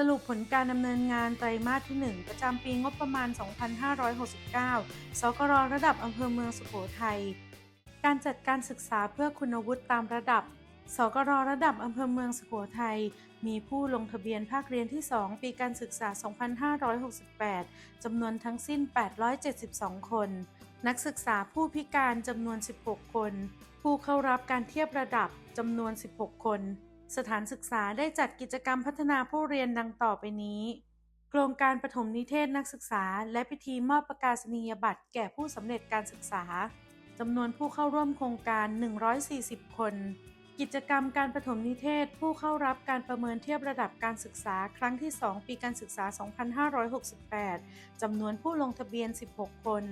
สรุปผลการดำเนินงานไตรมาสที่ 1 ประจำปีงบประมาณ 2569 สกรระดับอำเภอเมืองสุโขทัย การจัดการศึกษาเพื่อคุณวุฒิตามระดับ สกรระดับอำเภอเมืองสุโขทัย มีผู้ลงทะเบียนภาคเรียนที่ 2 ปีการศึกษา 2568 จำนวนทั้งสิ้น 872 คน นักศึกษาผู้พิการจำนวน 16 คน ผู้เข้ารับการเทียบระดับจำนวน 16 คน สถานศึกษาได้จัดกิจกรรมพัฒนาผู้เรียนดังต่อไปนี้ โครงการปฐมนิเทศนักศึกษา และพิธีมอบประกาศนียบัตรแก่ผู้สำเร็จการศึกษาจำนวนผู้เข้าร่วมโครงการ 140 คน กิจกรรมการปฐมนิเทศผู้เข้ารับการประเมินเทียบระดับการศึกษาครั้งที่ 2 ปีการศึกษา 2568 จำนวนผู้ลงทะเบียน 16 คน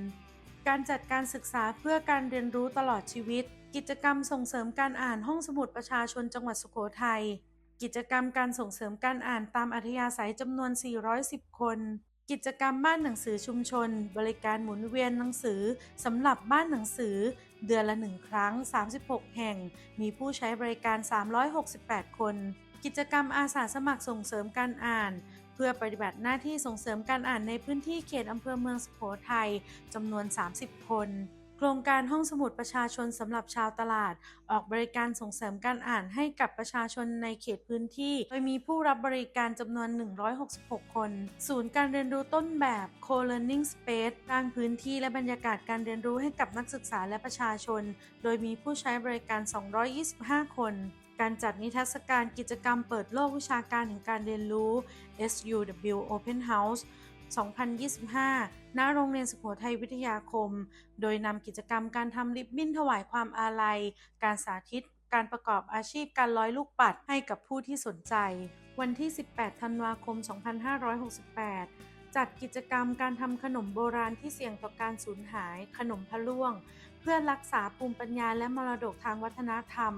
การจัดการศึกษาเพื่อการเรียนรู้ตลอดชีวิต กิจกรรมส่งเสริมการอ่านห้องสมุดประชาชนจังหวัดสุโขทัย กิจกรรมการส่งเสริมการอ่านตามอัธยาศัยจำนวน 410 คน กิจกรรมบ้านหนังสือชุมชน บริการหมุนเวียนหนังสือสำหรับบ้านหนังสือ เดือนละหนึ่งครั้ง 36 แห่ง มีผู้ใช้บริการ 368 คน กิจกรรมอาสาสมัครส่งเสริมการอ่านเพื่อปฏิบัติหน้าที่ส่งเสริมการอ่านในพื้นที่เขตอำเภอเมืองสุโขทัยจำนวน 30 คน รงการห้องสมุดประชาชนสำหรับชาวตลาด ออกบริการส่งเสริมการอ่านให้กับประชาชนในเขตพื้นที่ โดยมีผู้รับบริการจำนวน 166 คน ศูนย์การเรียนรู้ต้นแบบ Co-learning Space สร้างพื้นที่และบรรยากาศการเรียนรู้ให้กับนักศึกษาและประชาชน โดยมีผู้ใช้บริการ 225 คนการจัดนิทรรศการกิจกรรมเปิดโลกวิชาการแห่งการเรียนรู้ SUW Open House 2025 ณโรงเรียนสุโขทัยวิทยาคม โดยนำกิจกรรมการทำริบบิ้นถวายความอาลัย การสาธิต การประกอบอาชีพการร้อยลูกปัดให้กับผู้ที่สนใจ วันที่ 18 ธันวาคม 2568จัดกิจกรรมการทำขนมโบราณที่เสี่ยงต่อการสูญหาย ขนมพะล่วง เพื่อรักษาภูมิปัญญาและมรดกทางวัฒนธรรม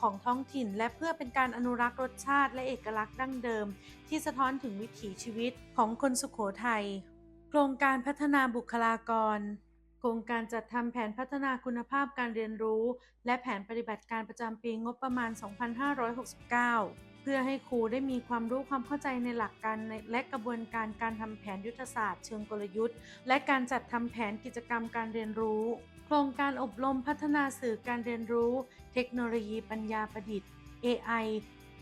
ของท้องถิ่น และเพื่อเป็นการอนุรักษ์รสชาติและเอกลักษณ์ดั้งเดิม ที่สะท้อนถึงวิถีชีวิตของคนสุขโขทัย โครงการพัฒนาบุคลากร โครงการจัดทำแผนพัฒนาคุณภาพการเรียนรู้ และแผนปฏิบัติการประจำปีงบประมาณ 2569 เพื่อให้ครูได้มีความรู้ความเข้าใจในหลักการและกระบวนการการทำแผนยุทธศาสตร์เชิงกลยุทธ์ และการจัดทำแผนกิจกรรมการเรียนรู้ โครงการอบรมพัฒนาสื่อการเรียนรู้ เทคโนโลยีปัญญาประดิษฐ์ AI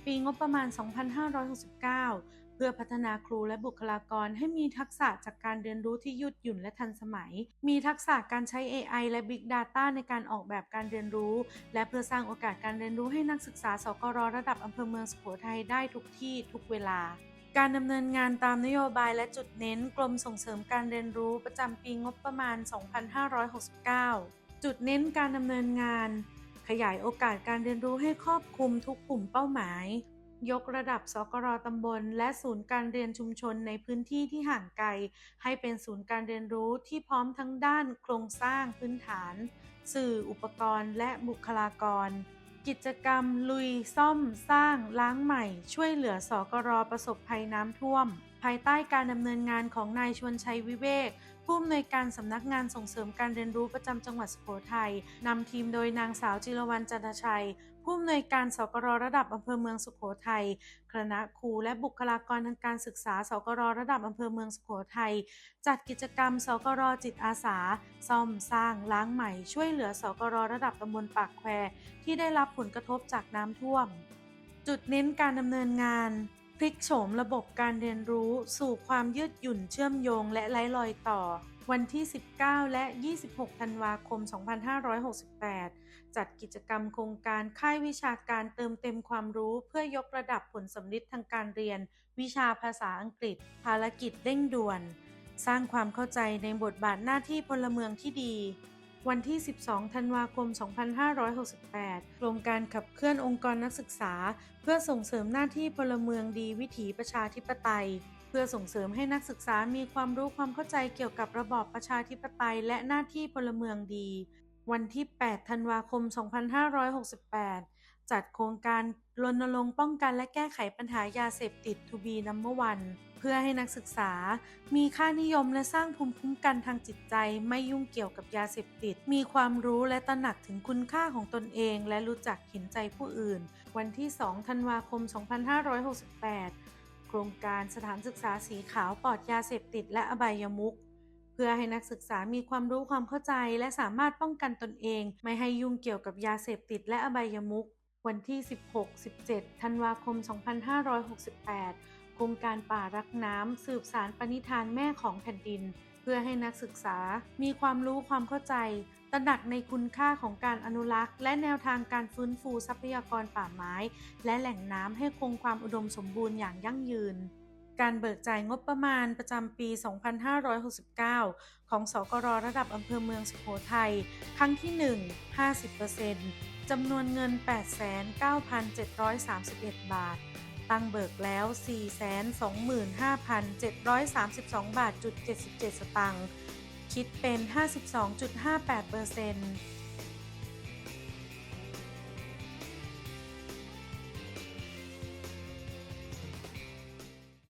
ปีงบประมาณ 2569 เพื่อพัฒนาครูและบุคลากรให้มีทักษะจากการเรียนรู้ที่ยืดหยุ่นและทันสมัย มีทักษะการใช้ AI และ Big Data ในการออกแบบการเรียนรู้ และเพื่อสร้างโอกาสการเรียนรู้ให้นักศึกษาสกรระดับอำเภอเมืองสุโขทัยได้ทุกที่ทุกเวลาการดำเนินงานตามนโยบายและจุดเน้นกรมส่งเสริมการเรียนรู้ประจำปีงบประมาณ 2569 จุดเน้นการดำเนินงาน ขยายโอกาสการเรียนรู้ให้ครอบคลุมทุกกลุ่มเป้าหมาย ยกระดับสกรตำบล และศูนย์การเรียนชุมชนในพื้นที่ที่ห่างไกล ให้เป็นศูนย์การเรียนรู้ที่พร้อมทั้งด้านโครงสร้างพื้นฐาน สื่ออุปกรณ์ และบุคลากร กิจกรรม ลุยซ่อม สร้าง ล้างใหม่ ช่วยเหลือสกรประสบภัยน้ำท่วม ภายใต้การดำเนินงานของนายชวนชัยวิเวก ผู้อำนวยการสำนักงานส่งเสริมการเรียนรู้ประจำจังหวัดสุโขทัยนำทีมโดยนางสาวจิรวรรณจันทชัย ผู้อำนวยการสกรระดับอำเภอเมืองสุโขทัยคณะครูและบุคลากรทางการศึกษาสกรระดับอำเภอเมืองสุโขทัยจัดกิจกรรมสกรจิตอาสา ซ่อมสร้างล้างใหม่ ช่วยเหลือสกรระดับตำบลปากแควที่ได้รับผลกระทบจากน้ำท่วม จุดเน้นการดำเนินงาน พลิกโฉมระบบการเรียนรู้สู่ความยืดหยุ่นเชื่อมโยงและไร้รอยต่อ วันที่ 19 และ 26 ธันวาคม 2568 จัดกิจกรรมโครงการค่ายวิชาการเติมเต็มความรู้เพื่อยกระดับผลสำลิดทางการเรียน วิชาภาษาอังกฤษ ภารกิจเร่งด่วน สร้างความเข้าใจในบทบาทหน้าที่พลเมืองที่ดี วันที่ 12 ธันวาคม 2568โครงการขับเคลื่อนองค์กรนักศึกษา เพื่อส่งเสริมหน้าที่พลเมืองดีวิถีประชาธิปไตย เพื่อส่งเสริมให้นักศึกษามีความรู้ความเข้าใจเกี่ยวกับระบอบประชาธิปไตย และหน้าที่พลเมืองดี วันที่ 8 ธันวาคม 2568 จัดโครงการรณรงค์ป้องกันและแก้ไขปัญหายาเสพติด To be number one เพื่อให้นักศึกษา มีค่านิยมและสร้างภูมิคุ้มกันทางจิตใจ ไม่ยุ่งเกี่ยวกับยาเสพติด มีความรู้และตระหนักถึงคุณค่าของตนเอง และรู้จักเห็นใจผู้อื่น วันที่ 2 ธันวาคม 2568 โครงการสถานศึกษาสีขาวปลอดยาเสพติดและอบายมุขเพื่อให้นักศึกษามีความรู้ความเข้าใจ และสามารถป้องกันตนเอง ไม่ให้ยุ่งเกี่ยวกับยาเสพติดและอบายมุข วันที่ 16-17 ธันวาคม 2568 โครงการป่ารักน้ำ สืบสารปณิธานแม่ของแผ่นดิน เพื่อให้นักศึกษามีความรู้ความเข้าใจ ตระหนักในคุณค่าของการอนุรักษ์ และแนวทางการฟื้นฟูทรัพยากรป่าไม้ และแหล่งน้ำให้คงความอุดมสมบูรณ์อย่างยั่งยืน การเบิกจ่ายงบประมาณประจำปี 2569 ของสกรระดับอำเภอเมืองสุโขทัย ครั้งที่ 1 50%จำนวนเงิน 89,731 บาท ตั้งเบิกแล้ว 425,732 บาทจุด77 สตางค์ คิดเป็น 52.58%